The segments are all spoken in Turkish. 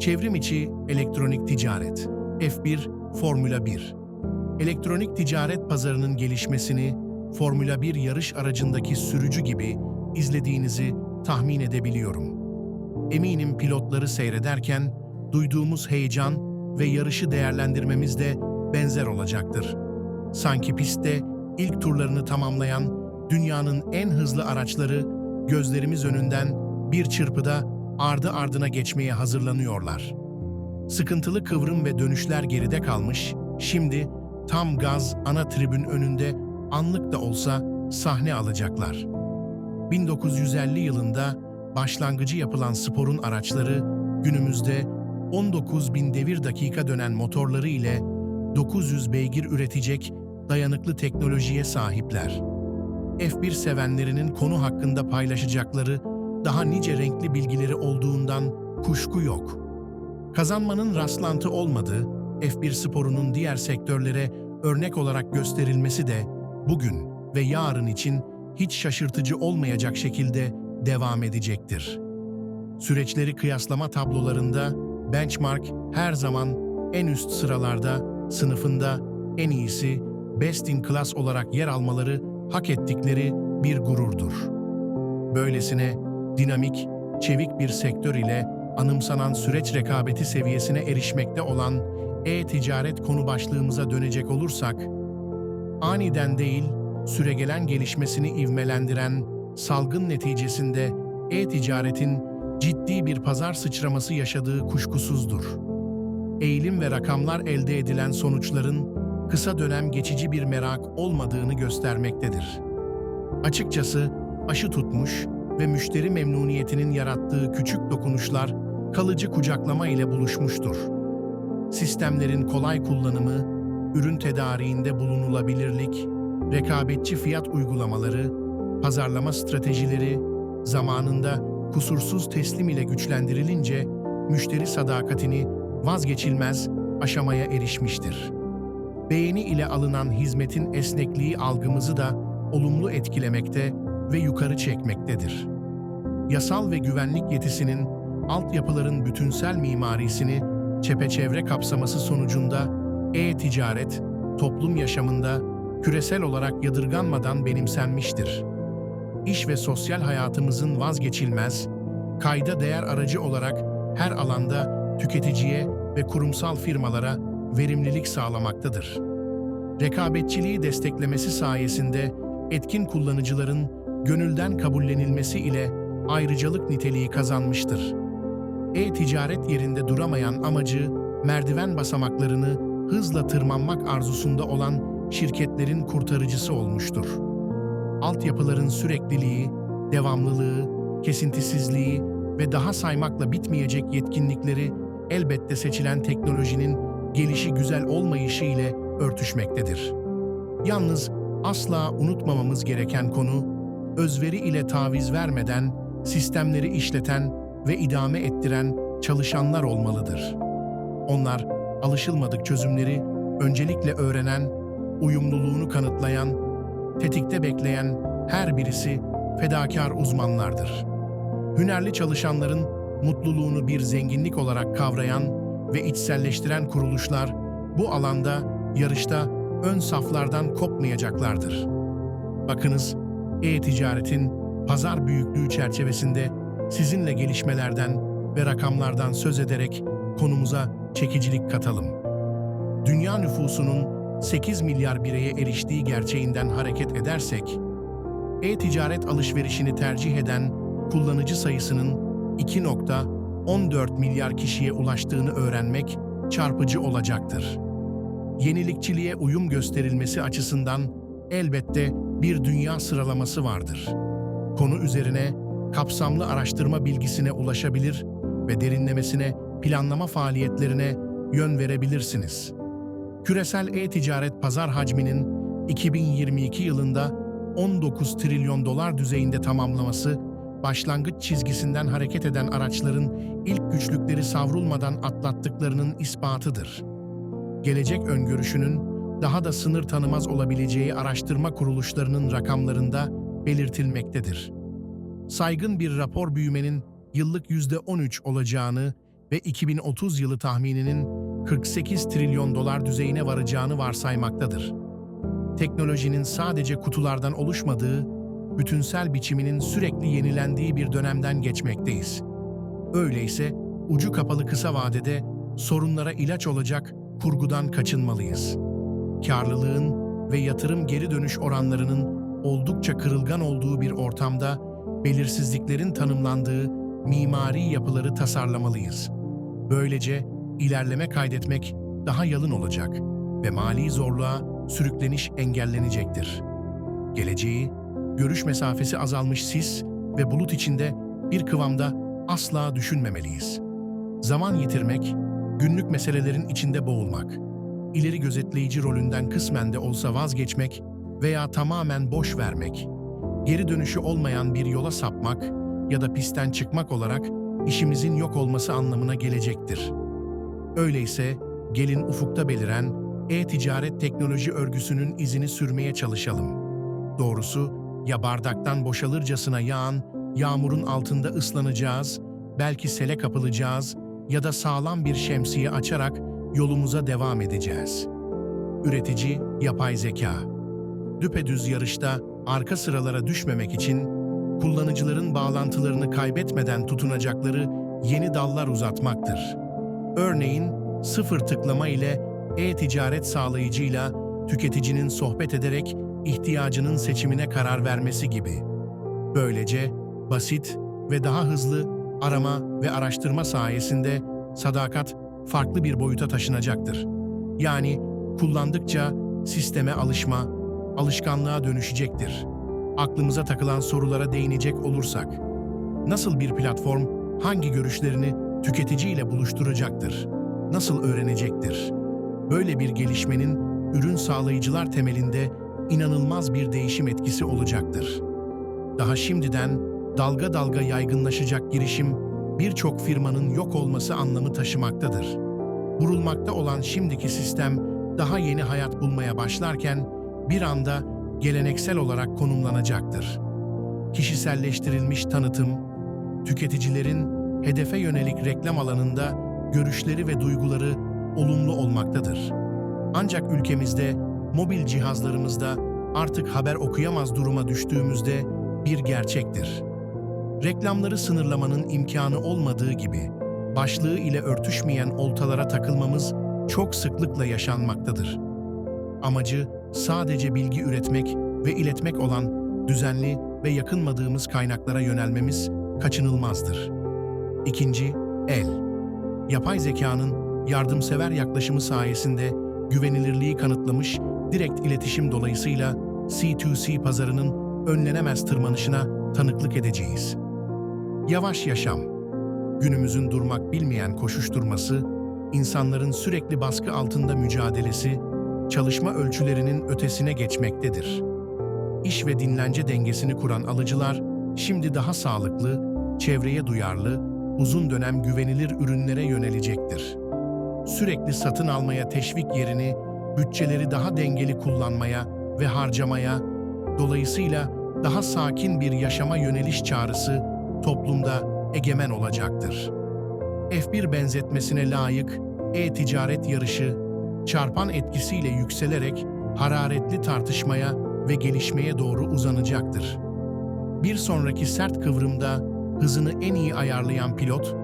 Çevrim içi elektronik ticaret. F1 Formula 1. Elektronik ticaret pazarının gelişmesini Formula 1 yarış aracındaki sürücü gibi izlediğinizi tahmin edebiliyorum. Eminim pilotları seyrederken duyduğumuz heyecan ve yarışı değerlendirmemiz de benzer olacaktır. Sanki pistte ilk turlarını tamamlayan dünyanın en hızlı araçları gözlerimiz önünden bir çırpıda ardı ardına geçmeye hazırlanıyorlar. Sıkıntılı kıvrım ve dönüşler geride kalmış, şimdi tam gaz ana tribün önünde anlık da olsa sahne alacaklar. 1950 yılında başlangıcı yapılan sporun araçları günümüzde 19 bin devir dakika dönen motorları ile 900 beygir üretecek dayanıklı teknolojiye sahipler. F1 sevenlerinin konu hakkında paylaşacakları daha nice renkli bilgileri olduğundan kuşku yok. Kazanmanın rastlantı olmadığı F1 sporunun diğer sektörlere örnek olarak gösterilmesi de bugün ve yarın için hiç şaşırtıcı olmayacak şekilde devam edecektir. Süreçleri kıyaslama tablolarında benchmark her zaman en üst sıralarda, sınıfında en iyisi, best in class olarak yer almaları hak ettikleri bir gururdur. Böylesine dinamik, çevik bir sektör ile anımsanan süreç rekabeti seviyesine erişmekte olan e-ticaret konu başlığımıza dönecek olursak, aniden değil, süregelen gelişmesini ivmelendiren salgın neticesinde e-ticaretin ciddi bir pazar sıçraması yaşadığı kuşkusuzdur. Eğilim ve rakamlar elde edilen sonuçların kısa dönem geçici bir merak olmadığını göstermektedir. Açıkçası aşı tutmuş ve müşteri memnuniyetinin yarattığı küçük dokunuşlar kalıcı kucaklama ile buluşmuştur. Sistemlerin kolay kullanımı, ürün tedariğinde bulunulabilirlik, rekabetçi fiyat uygulamaları, pazarlama stratejileri zamanında kusursuz teslim ile güçlendirilince müşteri sadakatini vazgeçilmez aşamaya erişmiştir. Beğeni ile alınan hizmetin esnekliği algımızı da olumlu etkilemekte ve yukarı çekmektedir. Yasal ve güvenlik yetisinin altyapıların bütünsel mimarisini çepeçevre kapsaması sonucunda e-ticaret toplum yaşamında küresel olarak yadırganmadan benimsenmiştir. İş ve sosyal hayatımızın vazgeçilmez, kayda değer aracı olarak her alanda tüketiciye ve kurumsal firmalara verimlilik sağlamaktadır. Rekabetçiliği desteklemesi sayesinde etkin kullanıcıların gönülden kabullenilmesi ile ayrıcalık niteliği kazanmıştır. E-ticaret yerinde duramayan amacı merdiven basamaklarını hızla tırmanmak arzusunda olan şirketlerin kurtarıcısı olmuştur. Altyapıların sürekliliği, devamlılığı, kesintisizliği ve daha saymakla bitmeyecek yetkinlikleri elbette seçilen teknolojinin gelişi güzel olmayışı ile örtüşmektedir. Yalnız asla unutmamamız gereken konu, özveri ile taviz vermeden sistemleri işleten ve idame ettiren çalışanlar olmalıdır. Onlar alışılmadık çözümleri öncelikle öğrenen, uyumluluğunu kanıtlayan, tetikte bekleyen her birisi fedakar uzmanlardır. Hünerli çalışanların mutluluğunu bir zenginlik olarak kavrayan ve içselleştiren kuruluşlar bu alanda yarışta ön saflardan kopmayacaklardır. Bakınız, e-ticaretin pazar büyüklüğü çerçevesinde sizinle gelişmelerden ve rakamlardan söz ederek konumuza çekicilik katalım. Dünya nüfusunun 8 milyar bireye eriştiği gerçeğinden hareket edersek, e-ticaret alışverişini tercih eden kullanıcı sayısının 2.14 milyar kişiye ulaştığını öğrenmek çarpıcı olacaktır. Yenilikçiliğe uyum gösterilmesi açısından elbette bir dünya sıralaması vardır. Konu üzerine kapsamlı araştırma bilgisine ulaşabilir ve derinlemesine planlama faaliyetlerine yön verebilirsiniz. Küresel e-ticaret pazar hacminin 2022 yılında 19 trilyon dolar düzeyinde tamamlaması, başlangıç çizgisinden hareket eden araçların ilk güçlükleri savrulmadan atlattıklarının ispatıdır. Gelecek öngörüşünün daha da sınır tanımaz olabileceği araştırma kuruluşlarının rakamlarında belirtilmektedir. Saygın bir rapor büyümenin yıllık %13 olacağını ve 2030 yılı tahmininin 48 trilyon dolar düzeyine varacağını varsaymaktadır. Teknolojinin sadece kutulardan oluşmadığı, bütünsel biçiminin sürekli yenilendiği bir dönemden geçmekteyiz. Öyleyse ucu kapalı kısa vadede sorunlara ilaç olacak kurgudan kaçınmalıyız. Karlılığın ve yatırım geri dönüş oranlarının oldukça kırılgan olduğu bir ortamda belirsizliklerin tanımlandığı mimari yapıları tasarlamalıyız. Böylece ilerleme kaydetmek daha yalın olacak ve mali zorluğa sürükleniş engellenecektir. Geleceği, görüş mesafesi azalmış sis ve bulut içinde bir kıvamda asla düşünmemeliyiz. Zaman yitirmek, günlük meselelerin içinde boğulmak, ileri gözetleyici rolünden kısmen de olsa vazgeçmek veya tamamen boş vermek, geri dönüşü olmayan bir yola sapmak ya da pistten çıkmak olarak işimizin yok olması anlamına gelecektir. Öyleyse gelin ufukta beliren e-ticaret teknoloji örgüsünün izini sürmeye çalışalım. Doğrusu ya bardaktan boşalırcasına yağan yağmurun altında ıslanacağız, belki sele kapılacağız ya da sağlam bir şemsiye açarak yolumuza devam edeceğiz. Üretici yapay zeka. Düpedüz yarışta arka sıralara düşmemek için kullanıcıların bağlantılarını kaybetmeden tutunacakları yeni dallar uzatmaktır. Örneğin sıfır tıklama ile e-ticaret sağlayıcıyla tüketicinin sohbet ederek ihtiyacının seçimine karar vermesi gibi. Böylece basit ve daha hızlı arama ve araştırma sayesinde sadakat farklı bir boyuta taşınacaktır. Yani kullandıkça sisteme alışma, alışkanlığa dönüşecektir. Aklımıza takılan sorulara değinecek olursak, nasıl bir platform hangi görüşlerini tüketiciyle buluşturacaktır? Nasıl öğrenecektir? Böyle bir gelişmenin ürün sağlayıcılar temelinde inanılmaz bir değişim etkisi olacaktır. Daha şimdiden dalga dalga yaygınlaşacak girişim birçok firmanın yok olması anlamı taşımaktadır. Vurulmakta olan şimdiki sistem daha yeni hayat bulmaya başlarken bir anda geleneksel olarak konumlanacaktır. Kişiselleştirilmiş tanıtım, tüketicilerin hedefe yönelik reklam alanında görüşleri ve duyguları olumlu olmaktadır. Ancak ülkemizde mobil cihazlarımızda artık haber okuyamaz duruma düştüğümüzde bir gerçektir. Reklamları sınırlamanın imkanı olmadığı gibi başlığı ile örtüşmeyen oltalara takılmamız çok sıklıkla yaşanmaktadır. Amacı sadece bilgi üretmek ve iletmek olan düzenli ve yakınmadığımız kaynaklara yönelmemiz kaçınılmazdır. İkinci, el. Yapay zekanın yardımsever yaklaşımı sayesinde güvenilirliği kanıtlamış direkt iletişim dolayısıyla C2C pazarının önlenemez tırmanışına tanıklık edeceğiz. Yavaş yaşam. Günümüzün durmak bilmeyen koşuşturması, insanların sürekli baskı altında mücadelesi, çalışma ölçülerinin ötesine geçmektedir. İş ve dinlence dengesini kuran alıcılar, şimdi daha sağlıklı, çevreye duyarlı, uzun dönem güvenilir ürünlere yönelecektir. Sürekli satın almaya teşvik yerini, bütçeleri daha dengeli kullanmaya ve harcamaya, dolayısıyla daha sakin bir yaşama yöneliş çağrısı toplumda egemen olacaktır. F1 benzetmesine layık e-ticaret yarışı çarpan etkisiyle yükselerek hararetli tartışmaya ve gelişmeye doğru uzanacaktır. Bir sonraki sert kıvrımda hızını en iyi ayarlayan pilot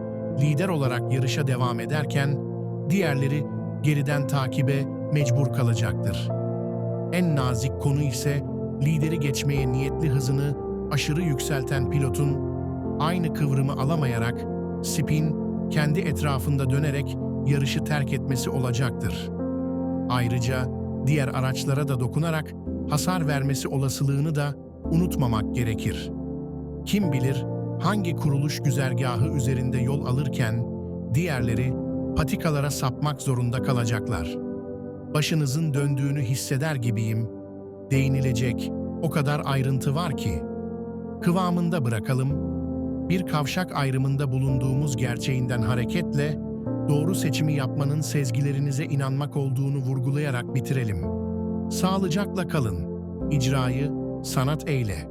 lider olarak yarışa devam ederken diğerleri geriden takibe mecbur kalacaktır. En nazik konu ise lideri geçmeye niyetli hızını aşırı yükselten pilotun aynı kıvrımı alamayarak spin kendi etrafında dönerek yarışı terk etmesi olacaktır. Ayrıca diğer araçlara da dokunarak hasar vermesi olasılığını da unutmamak gerekir. Kim bilir hangi kuruluş güzergahı üzerinde yol alırken diğerleri patikalara sapmak zorunda kalacaklar. Başınızın döndüğünü hisseder gibiyim. Değinilecek o kadar ayrıntı var ki. Kıvamında bırakalım. Bir kavşak ayrımında bulunduğumuz gerçeğinden hareketle doğru seçimi yapmanın sezgilerinize inanmak olduğunu vurgulayarak bitirelim. Sağlıcakla kalın. İcrayı sanat eyle.